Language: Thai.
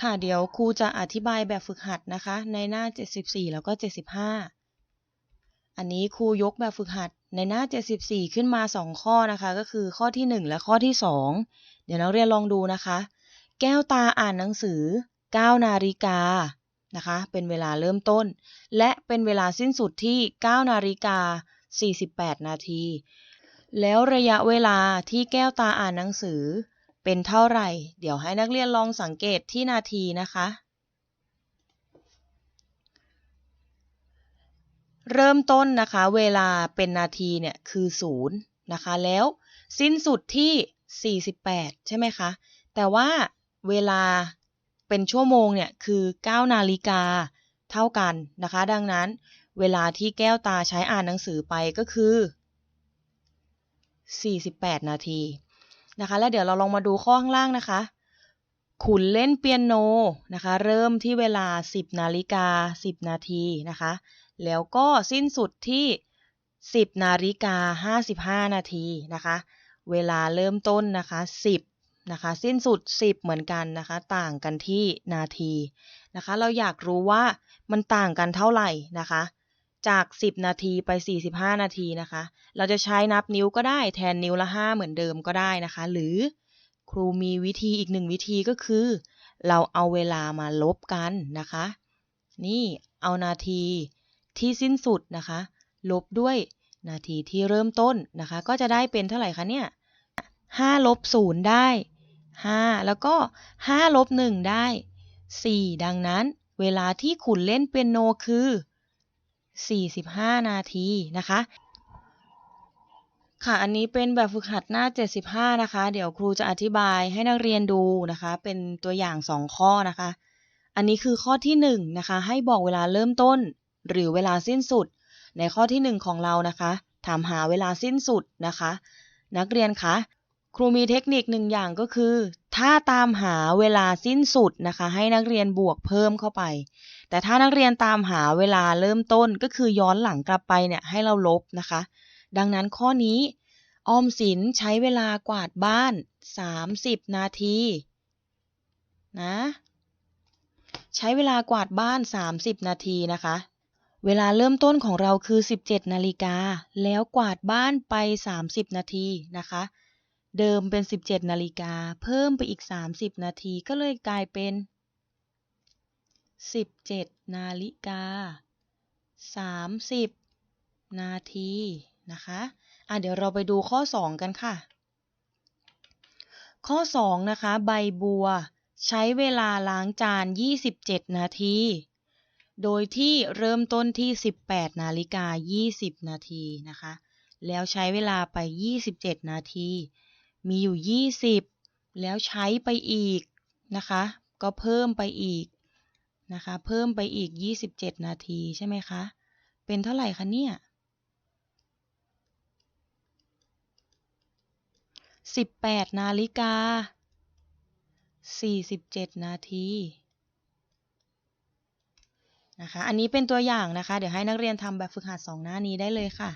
ค่ะเดี๋ยวครูจะอธิบายแบบฝึกหัดนะคะ ในหน้า 74 แล้วก็ 75 อันนี้ครูยกแบบฝึกหัดในหน้า 74 ขึ้นมา 2 ข้อนะคะ ก็คือข้อที่ 1 และข้อที่ 2 เดี๋ยวนักเรียนลองดูนะคะ แก้วตาอ่านหนังสือ 9 นาฬิกานะคะ เป็นเวลาเริ่มต้น และเป็นเวลาสิ้นสุดที่ 9 นาฬิกา 48 นาที แล้วระยะเวลาที่แก้วตาอ่านหนังสือ เป็นเท่าไหร่ เดี๋ยวให้นักเรียนลองสังเกตที่นาทีนะคะ เริ่มต้นนะคะเวลาเป็นนาทีเนี่ยคือ0นะคะแล้วสิ้นสุดที่ 48 ใช่ไหมคะ แต่ว่าเวลาเป็นชั่วโมงเนี่ยคือ 9 นาฬิกาเท่ากันนะคะ ดังนั้นเวลาที่แก้วตาใช้อ่านหนังสือไปก็คือ 48 นาที นะคะ แล้วเดี๋ยวเราลองมาดูข้อข้างล่างนะคะ ขุนเล่นเปียโนนะคะ เริ่มที่เวลา 10 นาฬิกา 10 นาทีนะคะ แล้วก็สิ้นสุดที่ 10 นาฬิกา 55 นาทีนะคะ เวลาเริ่มต้นนะคะ 10 นะคะ สิ้นสุด 10 เหมือนกันนะคะ ต่างกันที่นาทีนะคะ เราอยากรู้ว่ามันต่างกันเท่าไหร่นะคะ จาก 10 นาทีไป 45 นาทีนะคะ เราจะใช้นับนิ้วก็ได้แทนนิ้วละ 5 เหมือนเดิมก็ได้นะคะ หรือครูมีวิธีอีกหนึ่งวิธีก็คือ เราเอาเวลามาลบกันนะคะ นี่เอานาทีที่สิ้นสุดนะคะ ลบด้วยนาทีที่เริ่มต้นนะคะ ก็จะได้เป็นเท่าไหร่คะเนี่ย5ลบ0ได้ 5 แล้วก็5ลบ1ได้ 4 ดังนั้น เวลาที่ขุนเล่นเปียโนคือ 45 นาทีนะคะค่ะ อันนี้เป็นแบบฝึกหัดหน้า 75 นะคะ เดี๋ยวครูจะอธิบายให้นักเรียนดูนะคะ เป็นตัวอย่าง 2 ข้อนะคะ อันนี้คือข้อที่1นะคะ ให้บอกเวลาเริ่มต้น หรือเวลาสิ้นสุด ในข้อที่ 1 ของเรานะคะ ถามหาเวลาสิ้นสุดนะคะ นักเรียนคะ ครูมีเทคนิคหนึ่งอย่างก็คือ ถ้าตามหาเวลาสิ้นสุดนะคะ ให้นักเรียนบวกเพิ่มเข้าไป แต่ถ้านักเรียนตามหาเวลาเริ่มต้นก็คือย้อนหลังกลับไปเนี่ยให้เราลบนะคะ ดังนั้นข้อนี้ ออมสินใช้เวลากวาดบ้าน 30 นาทีนะใช้เวลากวาดบ้าน 30 นาทีนะคะ เวลาเริ่มต้นของเราคือ 17 นาฬิกา แล้วกวาดบ้านไป 30 นาทีนะคะ เดิมเป็น 17 นาฬิกา เพิ่มไปอีก 30 นาทีก็เลยกลายเป็น 17 นาฬิกา 30 นาทีนะคะอะเดี๋ยวเราไปดูข้อ 2 กันค่ะ ข้อ 2 นะคะ ใบบัวใช้เวลาล้างจาน 27 นาที โดยที่เริ่มต้นที่ 18 นาฬิกา 20 นาทีนะคะ แล้วใช้เวลาไป 27 นาที มีอยู่ 20 แล้วใช้ไปอีกนะคะ ก็เพิ่มไปอีกนะคะ เพิ่มไปอีก 27 นาทีใช่ไหมคะ เป็นเท่าไหร่คะเนี่ย18นาฬิกา47นาทีนะคะ อันนี้เป็นตัวอย่างนะคะ เดี๋ยวให้นักเรียนทำแบบฝึกหัดสองหน้านี้ได้เลยค่ะ